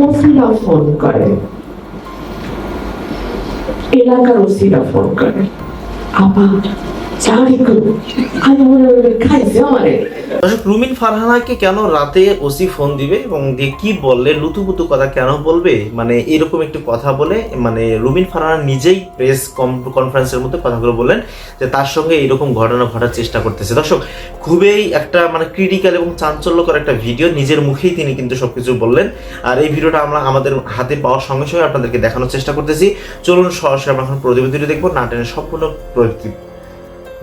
ওসিরা phone করে। এলাকার ওসিরা phone করে। আপা মনে মনে রুমিন ফারহানাকে কেন রাতে ওসি ফোন দিবে এবং দিয়ে কি বললে, লুতুপুতু কথা কেন বলবে? মানে এরকম একটি কথা বলে মানে রুমিন ফারহানা নিজেই প্রেস কনফারেন্সের মধ্যে কথাগুলো বললেন যে তার সঙ্গে এরকম ঘটনা ঘটার চেষ্টা করতেছে। দর্শক, খুবই একটা মানে ক্রিটিক্যাল এবং চাঞ্চল্যকর একটা ভিডিও নিজের মুখেই তিনি কিন্তু সবকিছু বললেন। আর এই ভিডিওটা আমরা আমাদের হাতে পাওয়ার সঙ্গে সঙ্গে আপনাদেরকে দেখানোর চেষ্টা করতেছি। চলুন সরাসরি আমরা এখন প্রতিবেদনটি দেখব। নাটেনের সম্পূর্ণ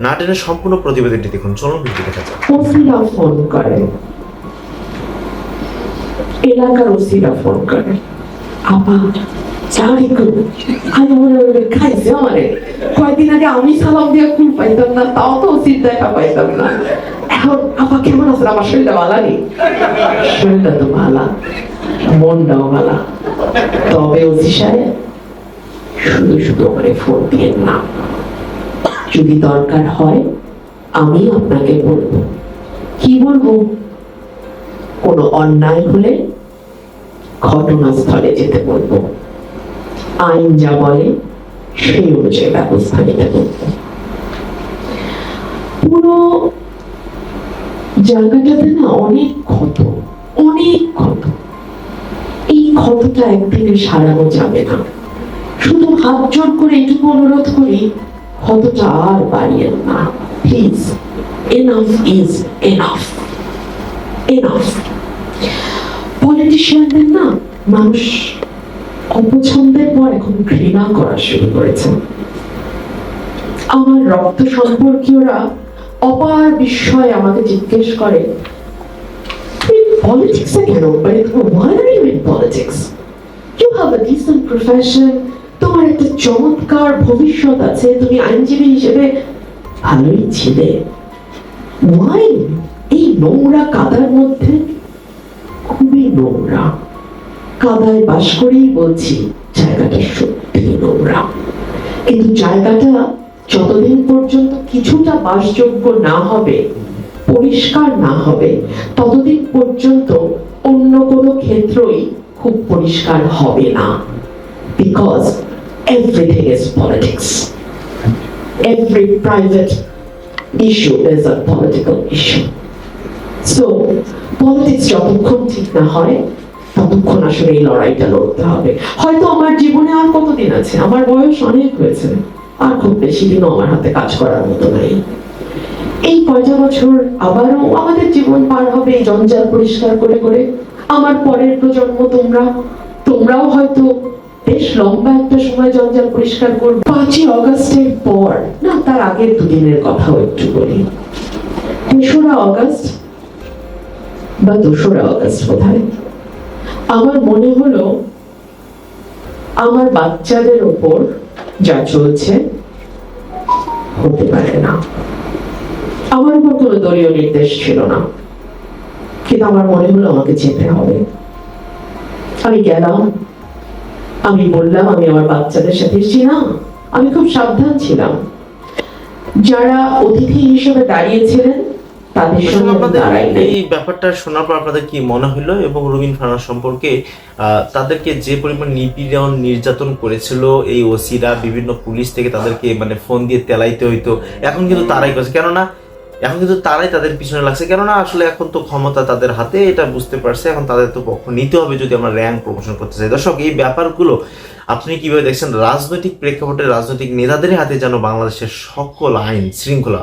নাটেনের সম্পূর্ণ প্রতিবেদনটি দেখুন। চলুন ভিডিও দেখা যাক। ওসিরা ফোন করে। এলাকার ওসিরা ফোন করে। আমারে। শরীরটা শরীরটা তো মনটাও তবে সাহেব শুধু শুধু আমারে ফোন দিয়ে না যদি দরকার হয়, আমি আপনাকে বলব। কি বলব? কোনো অন্যায় হলে ঘটনাস্থলে যেতে বলব। আইন যা বলে, সেই অনুযায়ী ব্যবস্থা নিতে বলব। পুরো জায়গাটাতে না অনেক ক্ষত অনেক ক্ষত। এই ক্ষতটা একদিনে সারানো যাবে না। শুধু হাত জোর করে এটুকু অনুরোধ করি ক্ষতটা আর বাড়িয়েন না please enough is enough enough পলিটিশিয়ানদের না মানুষ অপছন্দের পর এখন ঘৃণা করা শুরু করেছে। আমার রক্ত সম্পর্কীয়রা অপার বিস্ময়ে আমাকে জিজ্ঞেস করে পলিটিক্সে কেন? মানে why are you in politics? You have a decent profession, তোমার একটা চমৎকার ভবিষ্যৎ আছে, তুমি আইনজীবী হিসেবে ভালোই ছিলে। Why? এই নোংরা কাদার মধ্যে? খুবই নোংরা। কাদায় বাস করেই বলছি, জায়গাটা সত্যি নোংরা। কিন্তু জায়গাটা যতদিন পর্যন্ত কিছুটা বাসযোগ্য না হবে, পরিষ্কার না হবে, ততদিন পর্যন্ত অন্য কোনো ক্ষেত্রই খুব পরিষ্কার হবে না। Because everything is politics every private issue is a political issue. So, politics যতক্ষণ ঠিক না হয় ততক্ষণ আসলে এই লড়াইটা লড়তে হবে। হয়তো আমার জীবনে আর কতদিন আছে? আমার বয়স অনেক হয়েছে। আর খুব বেশি দিনও আমার হাতে কাজ করার মতো নাই। এই কয়টা বছর আবারও আমাদের জীবন পার হবে এই জঞ্জাল পরিষ্কার করে করে। আমার পরের প্রজন্ম তোমরা তোমরাও হয়তো বেশ লম্বা একটা সময় জঞ্জাল পরিষ্কার করবে। পাঁচই অগস্টের পর, না, তার আগের দুদিনের কথাও একটু বলি। তেসরা অগস্ট বা দোসরা অগস্ট বোধহয়, আমার মনে হলো আমার বাচ্চাদের ওপর যা চলছে হতে পারে না। আমার উপর কোনো দলীয় নির্দেশ ছিল না। কিন্তু আমার মনে হলো আমাকে যেতে হবে। আমি গেলাম। আমি বললাম আমি আমার বাচ্চাদের সাথে না আমি খুব সাবধান ছিলাম। যারা অতিথি হিসেবে দাঁড়িয়েছিলেন তাদের সঙ্গে আপনাদের এই ব্যাপারটা শোনার পর আপনাদের কি মনে হলো? এবং রুবিন ফারহানা সম্পর্কে আহ, তাদেরকে যে পরিমাণ নিপীড়ন নির্যাতন করেছিল এই ওসিরা বিভিন্ন পুলিশ থেকে তাদেরকে মানে ফোন দিয়ে তেলাইতে হইতো এখন কিন্তু তারাই করছে। কেননা এখন কিন্তু তারাই তাদের পিছনে লাগছে। কেননা আসলে এখন তো ক্ষমতা তাদের হাতে, এটা বুঝতে পারছে। এখন তাদের তো পক্ষ নিতে হবে যদি আমরা র্যাঙ্ক প্রমোশন করতে চাই। দর্শক, এই ব্যাপারগুলো আপনি কীভাবে দেখছেন? রাজনৈতিক প্রেক্ষাপটে রাজনৈতিক নেতাদের হাতে যেন বাংলাদেশের সকল আইন শৃঙ্খলা।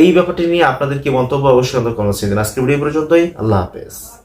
এই ব্যাপারটি নিয়ে আপনাদের কি মন্তব্য? অবশ্যই আমাদের কোনো দিন আজকে ভিডিও পর্যন্তই। আল্লাহ হাফেজ।